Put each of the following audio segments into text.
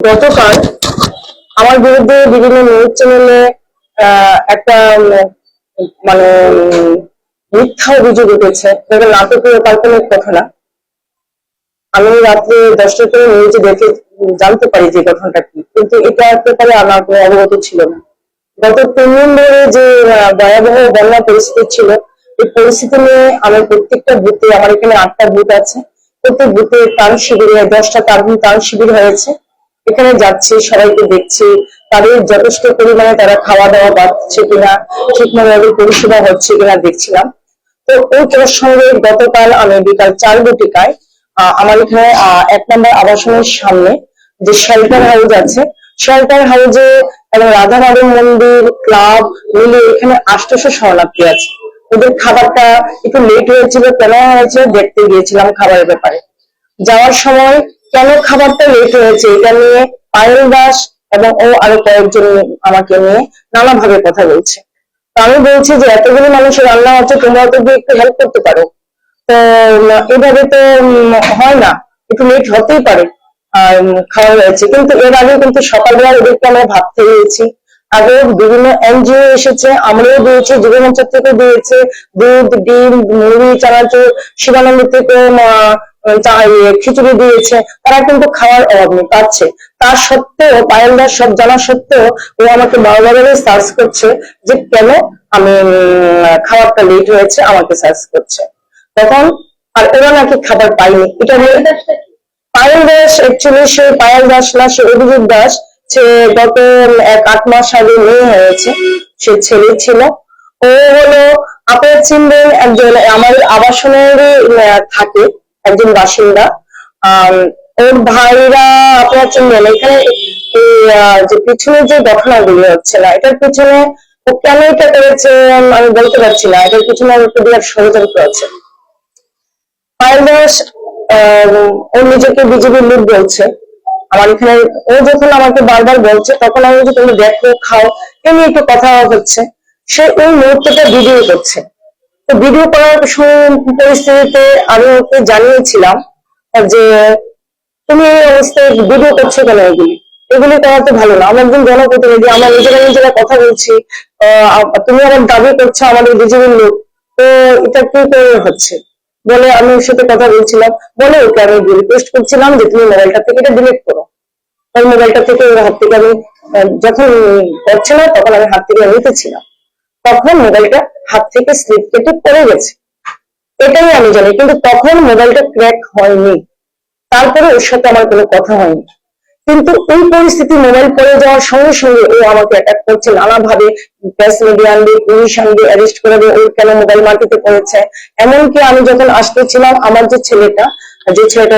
গতকাল আমার বিরুদ্ধে বিভিন্ন নিউজ চ্যানেলে একটা মানে মিথ্যা অভিযোগ উঠেছে। এটা নাটকীয় কাল্পনিক কথা না। আমি রাত্রে দশটার করে নিউজে দেখে জানতে পারি যে ঘটনাটা কি। কিন্তু এটা একটা ব্যাপারে আমার অবগত ছিল না। গত তিন দিন ধরে যে ভয়াবহ বন্যা পরিস্থিতি ছিল, এই পরিস্থিতি নিয়ে আমার প্রত্যেকটা বুথে, আমার এখানে আটটা বুথ আছে। প্রত্যেক বুথে ত্রাণ শিবির দশটা ত্রাণ শিবির হয়েছে। এখানে যাচ্ছি সবাইকে দেখছি তাদের যথেষ্ট পরিমাণে তারা খাওয়া দাওয়া পাচ্ছে কিনা ঠিকমতো পরিষেবা হচ্ছে কিনা দেখছিলাম। তো ওই তোর সঙ্গে গতকাল আমি বিকাল চার ঘটিকায় আহ, আমার এখানে এক নম্বর আবাসনের সামনে যে শেল্টার হাউস আছে শেল্টার হাউসে এবং রাধা মাধব মন্দির ক্লাব মিলে এখানে আষ্টশো শরণার্থী আছে। ওদের খাবারটা একটু লেট হয়েছিল কেন হয়েছে দেখতে গিয়েছিলাম খাবারের ব্যাপারে। যাওয়ার সময় কেন খাবারটা লেট হয়েছে? এটা নিয়ে পায়েল দাস এবং ও আরও কয়েকজন আমাকে নিয়ে নানাভাবে কথা বলছে। আমি বলছি যে এতগুলো মানুষের রান্না হচ্ছে তোমরা তো একটু হেল্প করতে পারো। তো এভাবে তো হয় না। একটু লেট হতেই পারে খাওয়া হয়েছে। কিন্তু এর আগে কিন্তু সকালবেলা ওদেরকে আমরা ভাবতে দিয়েছি আগে বিভিন্ন এনজিও এসেছে, আমরাও দিয়েছি যুবমঞ্চ থেকে দিয়েছে। দুধ, ডিম, মুড়ি, চানাচুর, শিবানন্দ থেকে খিচুড়ি দিয়েছে তারা কিন্তু খাওয়ার অভাব নেই পাচ্ছে। তার সত্ত্বেও পায়েলদার সব জানা সত্ত্বেও ও আমাকে বারবার সার্চ করছে যে কেন আমি খাবারটা লেট হয়েছে আমাকে সার্চ করছে। তখন আর ওরা নাকি খাবার পায়নি এটা নিয়ে পায়েল দাস অ্যাকচুয়ালি সে পায়েল দাস না সে অভিজিৎ দাস সে গত এক আট মাস আগে মেয়ে হয়েছে সে ছেলে ছিল। ও হলো আপনারা চিনবেন একজন আমার আবাসনেরই আহ, থাকে। একজন বাসিন্দা। ওর ভাইরা আপনার চিনবেন এখানে যে পিছনে যে ঘটনাগুলো হচ্ছে না, এটার পিছনে ও কেন এটা করেছে আমি বলতে পারছি না, এটার পিছনে আমার একটু বিরাট ষড়যন্ত্র আছে। পায়েল দাস ও নিজেকে বিজেপির লোক বলছে। আমার এখানে, ও যখন আমাকে বারবার বলছে, তখন আমি বলছি, তুমি দেখো, খাও। এ নিয়ে একটু কথা হচ্ছে। সে ওই মুহূর্তটা ভিডিও করছে। তো ভিডিও করার পরিস্থিতিতে আমি ওকে জানিয়েছিলাম যে, তুমি এই অবস্থায় ভিডিও করছ কেন এগুলি? এগুলি করা তো ভালো না। আমরা একজন জনপ্রতিনিধি, আমরা নিজেরা নিজেরা কথা বলছি। তুমি আমার দাবি করছ, আমাদের বিজেপির লোক। তো এটা কি করে হচ্ছে? বলে, আমি ওর সাথে কথা বলছিলাম। বলে, ওকে আমি রিকোয়েস্ট করছিলাম যে তুমি মোবাইলটা থেকে এটা ডিলিট করো। ওই মোবাইলটা থেকে ওর হাত থেকে আমি যখন করছে না, তখন আমি হাত থেকে নিতেছিলাম তখন মোবাইলটা হাত থেকে স্লিপ কেটে পড়ে গেছে। এটাই আমি জানি, কিন্তু তখন মোবাইলটা ক্র্যাক হয়নি। তারপরে ওর সাথে আমার কোনো কথা হয়নি। কিন্তু ওই পরিস্থিতি মোবাইল পড়ে যাওয়ার সঙ্গে সঙ্গে ও আমাকে অ্যাটাক করছে নানাভাবে। প্রেস মিডিয়া আনবে পুলিশ আনবে অ্যারেস্ট করে দেবে ওর কেন মোবাইল মার্কেটে পড়েছে? এমনকি আমি যখন আসতেছিলাম, আমার যে ছেলেটা যে ছেলেটা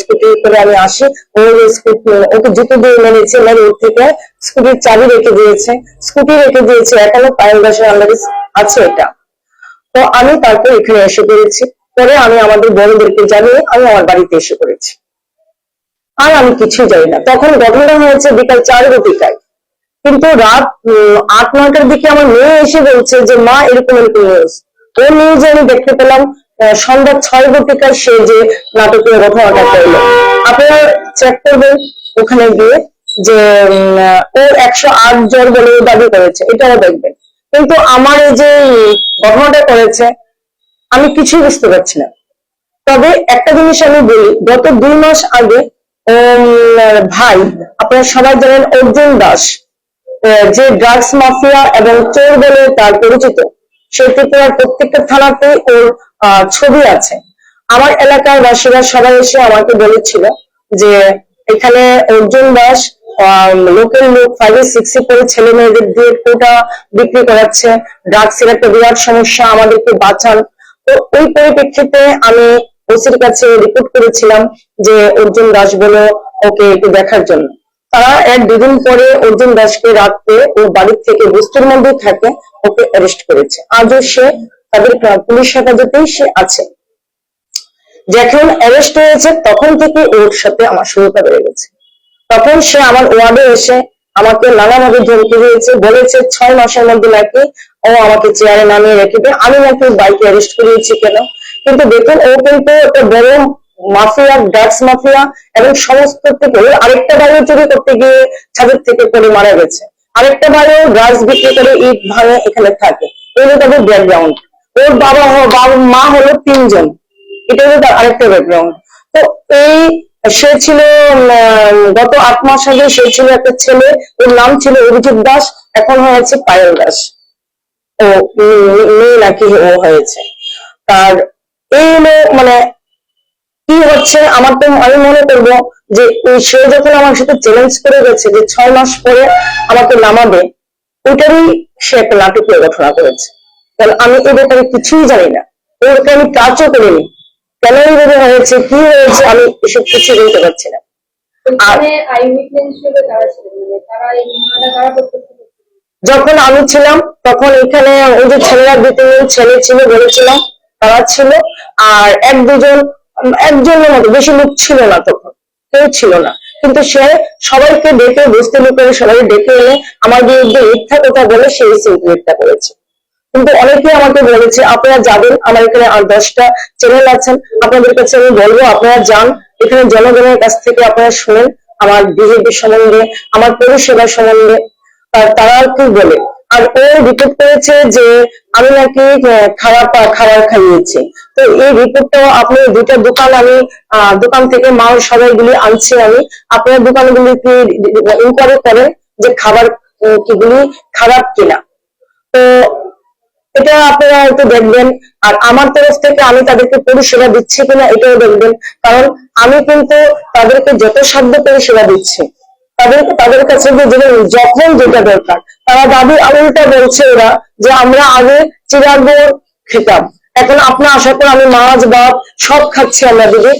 স্কুটি করে আমি আসি ওর স্কুটি ওকে জুতো দিয়ে মেরেছে মেরে ওর থেকে স্কুটির চাবি রেখে দিয়েছে। স্কুটি রেখে দিয়েছে, এখনও পায়েল দাসের আন্ডারে আছে এটা। তো আমি তারপর এখানে এসে পড়েছি। পরে আমি আমাদের বড়দেরকে জানিয়ে আমি আমার বাড়িতে এসে পড়েছি। আর আমি কিছুই জানি না। তখন ঘটনা হয়েছে বিকাল চার ঘটিকায়। কিন্তু রাত আট নয়টার দিকে আমার মেয়ে এসে বলছে যে, মা, এরকম এরকম নিউজ ও নিউজে আমি দেখতে পেলাম সন্ধ্যা ছয় ঘটিকায় সে যে নাটকীয় ঘটনাটা করল। আপনারা চেক করবেন ওখানে গিয়ে যে ও একশো আট জ্বর বলে দাবি করেছে, এটাও দেখবেন। কিন্তু আমার এই যে ঘটনাটা করেছে, আমি কিছুই বুঝতে পারছি না। তবে একটা জিনিস আমি বলি, গত দুই মাস আগে ভাই, আপনারা সবাই জানেন অর্জুন দাস যে ড্রাগস মাফিয়া এবং চোর বলে তার পরিচিত। সেই ত্রিপুরার প্রত্যেকটা থানাতেই ওর ছবি আছে। আমার এলাকার বাসীরা সবাই এসে আমাকে বলেছিল যে এখানে অর্জুন দাস লোকের লোক ফাইভে সিক্সে করে ছেলে মেয়েদের দিয়ে কোটা বিক্রি করাচ্ছে। ড্রাগসের একটা বিরাট সমস্যা, আমাদেরকে বাঁচান। তো ওই পরিপ্রেক্ষিতে আমি ওসির কাছে রিপোর্ট করেছিলাম যে অর্জুন দাস বলে ওকে একটু দেখার জন্য। তারা এক দুদিন পরে অর্জুন দাসকে রাত্রে ওর বাড়ির থেকে বস্তুর মধ্যে থাকে, ওকে অ্যারেস্ট করেছে। আজও সে তাদের পুলিশ হেফাজতেই সে আছে। যখন অ্যারেস্ট হয়েছে, তখন থেকে ওর সাথে আমার শুরুটা বেড়ে গেছে। তখন সে আমার ওয়ার্ডে এসে আমাকে নানাভাবে ধমকি দিয়েছে, বলেছে ছয় মাসের মধ্যে নাকি ও আমাকে চেয়ারে নামিয়ে রেখে দেবে আমি নাকি বাইকে অ্যারেস্ট করিয়েছি কেন? কিন্তু দেখুন, ও কিন্তু একটা বড় মাফিয়া ড্রাগস মাফিয়া এবং সমস্ত থেকে আরেকটা বাড়িও চুরি করতে গিয়ে ছাদের থেকে পড়ে মারা গেছে। আরেকটা বাড়িও ড্রাগস বিক্রি করে ইট ভাঙে এখানে থাকে। এই হলো তাদের ব্যাকগ্রাউন্ড ওর বাবা বাবা, মা হলো তিনজন। এটা হলো আরেকটা ব্যাকগ্রাউন্ড তো এই সে ছিল গত আট মাস আগে সে ছিল একটা ছেলে। ওর নাম ছিল অভিজিৎ দাস, এখন হয়েছে পায়েল দাস। ও মেয়ে নাকি ও হয়েছে। তার এই মানে কি হচ্ছে আমার তো আমি মনে করব যে ওই সে যখন আমার সাথে চ্যালেঞ্জ করে গেছে যে ছয় মাস পরে আমাকে নামাবে ওইটারই সে একটা নাটকীয় ঘটনা করেছে। কারণ আমি এ ব্যাপারে কিছুই জানি না। ওকে আমি কাজও করিনি। কেন এইভাবে হয়েছে কি হয়েছে আমি এসব কিছু বলতে পারছি না। মানে যখন আমি ছিলাম তখন এখানে ওই যে ছেলেরা দু তিনজন ছেলে ছিল বলেছিলাম তারা ছিল, আর এক দুজন, একজনের মতো, বেশি লোক ছিল না তখন, কেউ ছিল না। কিন্তু সে সবাইকে ডেকে বসতে করে সবাই ডেকে এনে আমার বিরুদ্ধে মিথ্যা কথা বলে সেই সিনক্রিয়েটটা করেছে। কিন্তু অনেকে আমাকে বলেছে, আপনারা যাবেন, আমার এখানে আর দশটা চ্যানেল আছেন, আপনাদের কাছে আমি বলব, আপনারা যান, এখানে জনগণের কাছ থেকে আপনারা শুনেন, আমার বিহেভিয়ার সম্বন্ধে, আমার পরিষেবা সম্বন্ধে। তারা কি বলে? আর ও রিপোর্ট করেছে যে আমি নাকি খারাপ খাবার খাইয়েছি। তো এই রিপোর্টটা আপনি দুইটা দোকান আমি দোকান থেকে মাল সবাইগুলি আনছি আমি। আপনার দোকানগুলি কি ইনকোয়ারি করেন যে খাবার কিগুলি খারাপ কিনা। তো এটা আপনারা একটু দেখবেন। আর আমার তরফ থেকে আমি তাদেরকে পরিষেবা দিচ্ছি কিনা এটাও দেখবেন। কারণ আমি কিন্তু তাদেরকে যত সাধ্য পরিষেবা দিচ্ছি। তাদেরকে তাদের কাছে যখন যেটা দরকার। তারা দাবি উল্টা বলছে ওরা যে আমরা আগে চিরাগোর খেতাম। এখন আপনার আশা করে আমি মাছ, ভাত সব খাচ্ছি আমরা দিদি।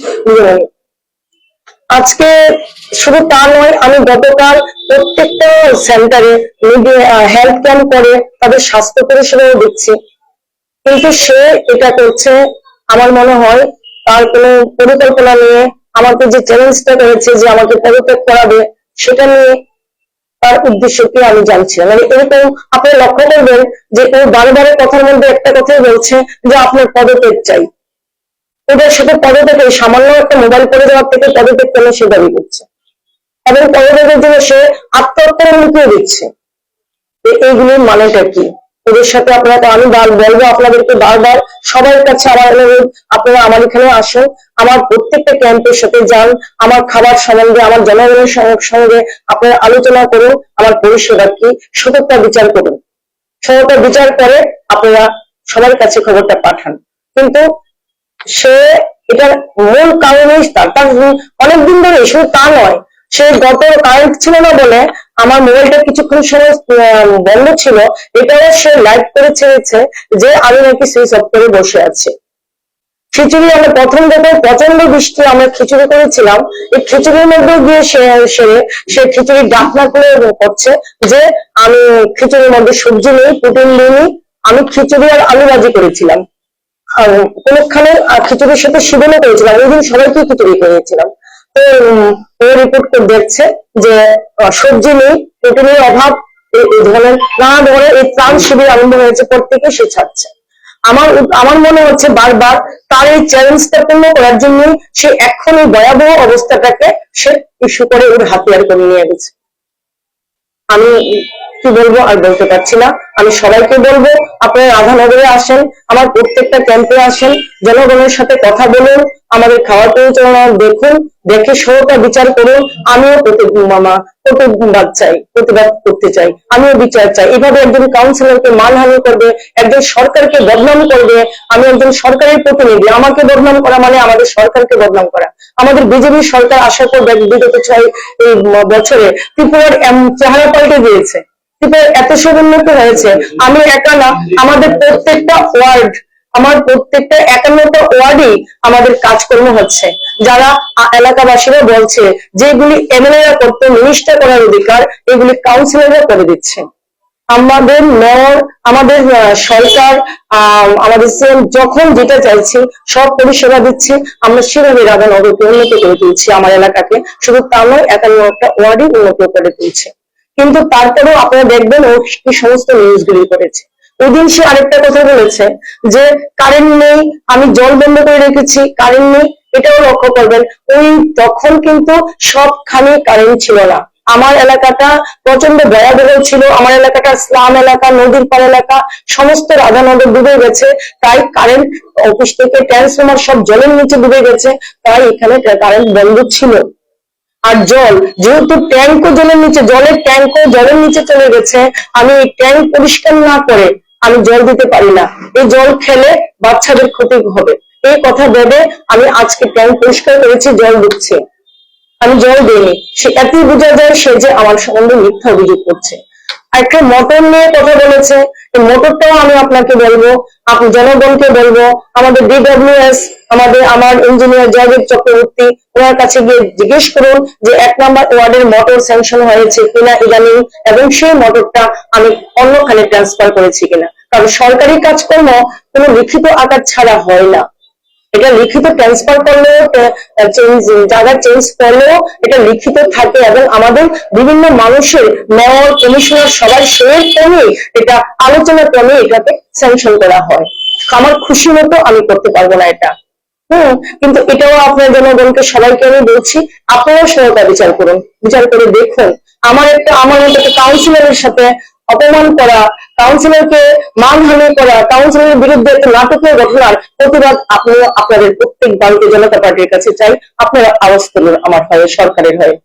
আজকে শুধু তা নয়, আমি গতকাল প্রত্যেকটা সেন্টারে হেলথ ক্যাম্প করে তাদের স্বাস্থ্য পরিষেবাও দিচ্ছি কিন্তু সে এটা করছে, আমার মনে হয় তার কোনো পরিকল্পনা নিয়ে আমাকে যে চ্যালেঞ্জটা করেছে যে আমাকে পদত্যাগ করাবে সেটা নিয়ে তার উদ্দেশ্য কি আমি জানছি মানে এরকম আপনি লক্ষ্য করবেন যে ও বারে কথার মধ্যে একটা কথাই বলছে যে আপনার পদত্যাগ চাই। ওদের সাথে পদত্যাগে সামান্য একটা মোবাইল করে দেওয়ার থেকে পদত্যাগ কেন সে দাবি করছে? এবং পদত্যাগের জন্য সে আত্মহত্যার মুখিয়ে দিচ্ছে। এইগুলির মানেটা কি? ওদের সাথে আপনারা আমি বলব আপনাদেরকে বারবার সবার কাছে আমার অনুরোধ, আপনারা আমার এখানে আসুন, আমার প্রত্যেকটা ক্যাম্পের সাথে যান, আমার খাবার সম্বন্ধে, আমার জনগণের সঙ্গে- আপনারা আলোচনা করুন, আমার পরিষেবা কি, সততা বিচার করুন। সততা বিচার করে আপনারা সবার কাছে খবরটা পাঠান। কিন্তু সে এটার মূল কারণই তার তার অনেকদিন ধরে শুধু তা নয় সে গত কারেন্ট ছিল না বলে আমার মোবাইলটা কিছুক্ষণ সময় বন্ধ ছিল, এটাও সে লাইভ করে ছেড়েছে যে আমি নাকি সুইচ অফ করে বসে আছি। খিচুড়ি আমরা প্রথম দেখে প্রচণ্ড বৃষ্টি আমরা খিচুড়ি করেছিলাম। এই খিচুড়ির মধ্যে গিয়ে সে সেরে সে খিচুড়ি ডাকনা করে করছে যে আমি খিচুড়ির মধ্যে সবজি নেই প্রোটিন নিই, আমি খিচুড়ি আর আলু ভাজি করেছিলাম। কোনখানে খিচুড়ির সাথে শিবনে করেছিলাম। ওই দিন সবাইকে খিচুড়ি করেছিলাম। করে দেখছে যে সবজি নেই অভাব, এই এই ধরনের নানা ধরনের এই ত্রাণ শিবির আরম্ভ হয়েছে, প্রত্যেকে সে ছাড়ছে। আমার আমার মনে হচ্ছে বারবার তার এই চ্যালেঞ্জটা পূর্ণ করার জন্য সে এখন এই ভয়াবহ অবস্থাটাকে সে ইস্যু করে ওর হাতিয়ার করে নিয়ে গেছে। আমি কি বলব আর বলতে পারছি না। আমি সবাইকে বলব, আপনারা রাধানগরে আসেন, আমার প্রত্যেকটা ক্যাম্পে আসেন, জনগণের সাথে কথা বলুন, আমাদের খাওয়ার পরিচালনা দেখুন, দেখে সহটা বিচার করুন, আমিও মামা, প্রতিবাদ চাই, প্রতিবাদ করতে চাই, আমিও বিচার চাই। এভাবে একজন কাউন্সিলরকে মানহানি করবে, একজন সরকারকে বদনাম করবে, আমি একজন সরকারের প্রতিনিধি, আমাকে বদনাম করা মানে আমাদের সরকারকে বদনাম করা। আমাদের বিজেপি সরকার আসার পর বিগত ছয় বছরে ত্রিপুরার চেহারা পাল্টে গিয়েছে। এত সমুন্নত হয়েছে। আমি একা না, আমাদের প্রত্যেকটা ওয়ার্ড, আমার প্রত্যেকটা একান্নটা ওয়ার্ডেই আমাদের কাজকর্ম হচ্ছে। যারা এলাকাবাসীরা বলছে যেগুলি এমএলএরা করতে মিনিস্টার করার অধিকার, এগুলি কাউন্সিলররা করে দিচ্ছে। আমাদের মেয়র আমাদের সরকার আমাদের সিএম যখন যেটা চাইছি, সব পরিষেবা দিচ্ছি। আমরা সেভাবে রাধানগরকে উন্নত করে তুলছি আমার এলাকাকে। শুধু তা নয়, একান্নটা ওয়ার্ডই উন্নত করে তুলছে। কিন্তু তারপরেও আপনারা দেখবেন ও কি সমস্ত নিউজগুলি করেছে। ওই দিন সে আরেকটা কথা বলেছে যে, কারেন্ট নেই, আমি জল বন্ধ করে রেখেছি, কারেন্ট নেই। এটাও লক্ষ্য করবেন, ওই তখন কিন্তু সবখানে কারেন্ট ছিল না। আমার এলাকাটা প্রচণ্ড ভয়াবহ ছিল। আমার এলাকাটা স্লাম এলাকা, নদীর পার এলাকা, সমস্ত রাধা নগর ডুবে গেছে। তাই কারেন্ট অফিস থেকে ট্রান্সফরমার সব জলের নিচে ডুবে গেছে। তাই এখানে কারেন্ট বন্ধ ছিল। আর জল, যেহেতু ট্যাঙ্কও জলের নিচে, জলের ট্যাঙ্কও জলের নিচে চলে গেছে, আমি এই ট্যাঙ্ক পরিষ্কার না করে আমি জল দিতে পারি না। এই জল খেলে বাচ্চাদের ক্ষতি হবে। এই কথা ভেবে আমি আজকে ট্যাঙ্ক পরিষ্কার করেছি, জল দিচ্ছি। আমি জল দিইনি। সেটাতেই বোঝা যায় সে যে আমার সম্বন্ধে মিথ্যা অভিযোগ করছে। একটা মোটর নিয়ে কথা বলেছে মোটরটাও আমি আপনাকে বলব, আপনি জনগণকে বলব, আমাদের ডিডব্লিউএস আমাদের, আমার ইঞ্জিনিয়ার জয়দেব চক্রবর্তী, ওনার কাছে গিয়ে জিজ্ঞেস করুন যে এক নম্বর ওয়ার্ডের মোটর স্যাংশন হয়েছে কিনা ইদানিং, এবং সেই মোটরটা আমি অন্যখানে ট্রান্সফার করেছি কিনা। কারণ সরকারি কাজকর্ম কোনো লিখিত আকার ছাড়া হয় না। এটা লিখিত ট্রান্সফার করলেও চেঞ্জ জায়গা চেঞ্জ করলেও এটা লিখিত থাকে এবং আমাদের বিভিন্ন মানুষের মেয়র কমিশনার সবার শেয়ার ক্রমে এটা আলোচনা ক্রমে এটাকে স্যাংশন করা হয়। আমার খুশি মতো আমি করতে পারব না এটা। হম, কিন্তু এটাও আপনার জনগণকে সবাইকে আমি বলছি, আপনারাও সহায়তা বিচার করুন, বিচার করে দেখুন। আমার একটা, আমার মতো একটা কাউন্সিলরের সাথে অপমান করা কাউন্সিলরকে মানহানি করা কাউন্সিলরের বিরুদ্ধে একটা নাটকীয় ঘটনার প্রতিবাদ আপনি আপনাদের প্রত্যেক ভারতীয় জনতা পার্টির কাছে চাই। আপনারা আওয়াজ তুলুন আমার হয়ে, সরকারের হয়ে।